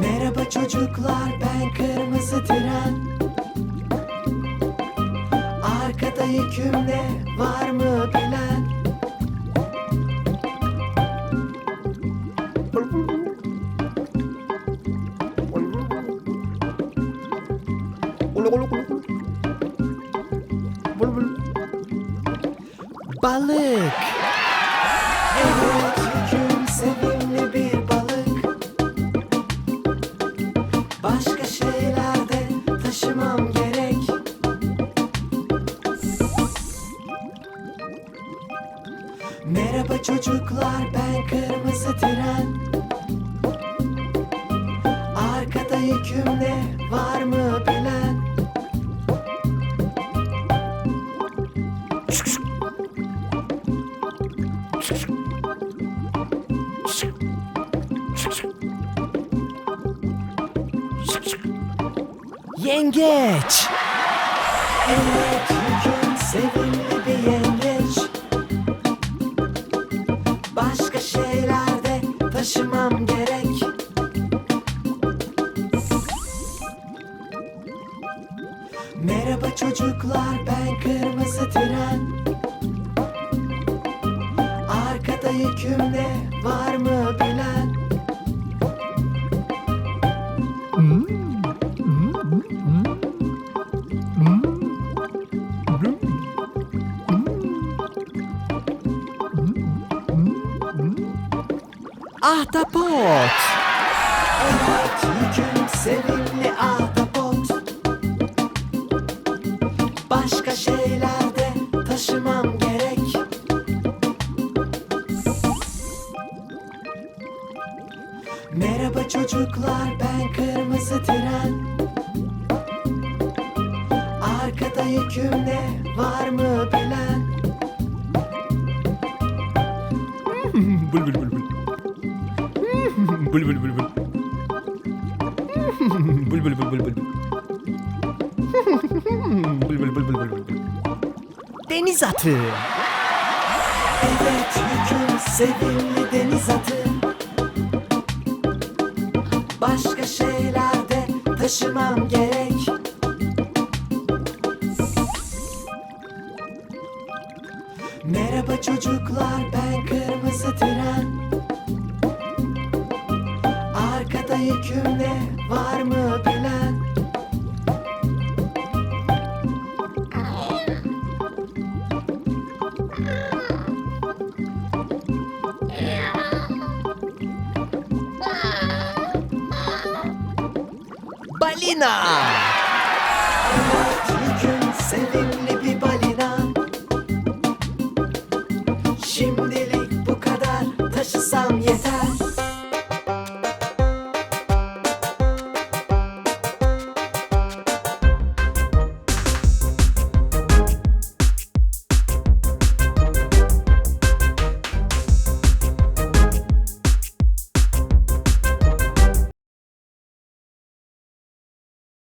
Merhaba çocuklar ben kırmızı tren. Arkada yükümle var mı bilen Balık. Evet yüküm sevimli bir balık Başka şeyler de taşımam gerek. Merhaba çocuklar ben kırmızı tren. Arkada yükümle var mı bilen Yengeç. Evet yüküm sevimli bir yengeç Başka şeyler de taşımam gerek Merhaba çocuklar ben kırmızı tren Yükümle var mı bilen Ahtapot. Evet yüküm sevimli ahtapot Başka şeyler de taşımam Merhaba çocuklar ben kırmızı tren Arkada yükümle var mı bilen Bul bul bul bul. Bul bul bul bul. Bul bul bul bul bul. Bul bul bul bul bul bul. Deniz atı. Evet yüküm sevimli deniz atı Başka şeyler de taşımam gerek. Merhaba çocuklar ben kırmızı tren. Arkada yükümle var mı bilen Halina!